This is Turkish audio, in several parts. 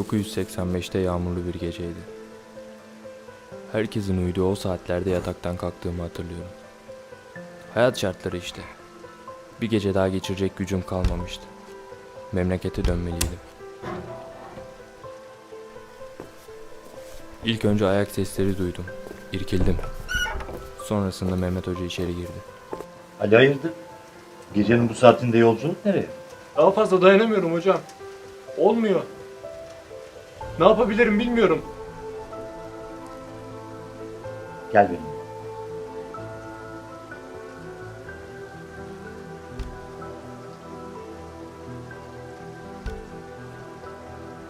1985'te yağmurlu bir geceydi. Herkesin uyuduğu o saatlerde yataktan kalktığımı hatırlıyorum. Hayat şartları işte. Bir gece daha geçirecek gücüm kalmamıştı. Memlekete dönmeliydim. İlk önce ayak sesleri duydum. İrkildim. Sonrasında Mehmet Hoca içeri girdi. Ali hayırdır? Gecenin bu saatinde yolculuk nereye? Daha fazla dayanamıyorum hocam. Olmuyor. Ne yapabilirim bilmiyorum. Gel benimle.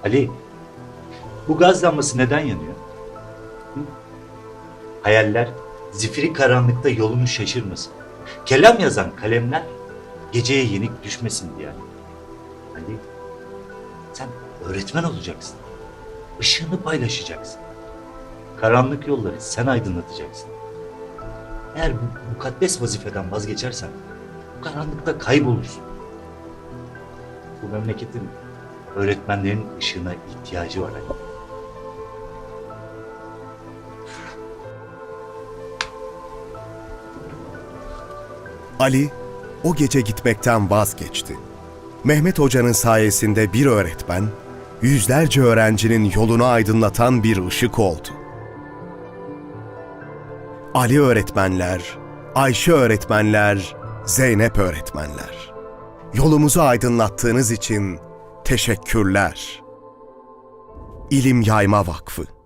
Ali, bu gaz lambası neden yanıyor? Hı? Hayaller zifiri karanlıkta yolunu şaşırmasın. Kelam yazan kalemler geceye yenik düşmesin diye. Ali, sen öğretmen olacaksın. Işığını paylaşacaksın. Karanlık yolları sen aydınlatacaksın. Eğer bu mukaddes vazifeden vazgeçersen bu karanlıkta kaybolursun. Bu memleketin öğretmenlerin ışığına ihtiyacı var Ali. Ali o gece gitmekten vazgeçti. Mehmet Hoca'nın sayesinde bir öğretmen, yüzlerce öğrencinin yolunu aydınlatan bir ışık oldu. Ali öğretmenler, Ayşe öğretmenler, Zeynep öğretmenler. Yolumuzu aydınlattığınız için teşekkürler. İlim Yayma Vakfı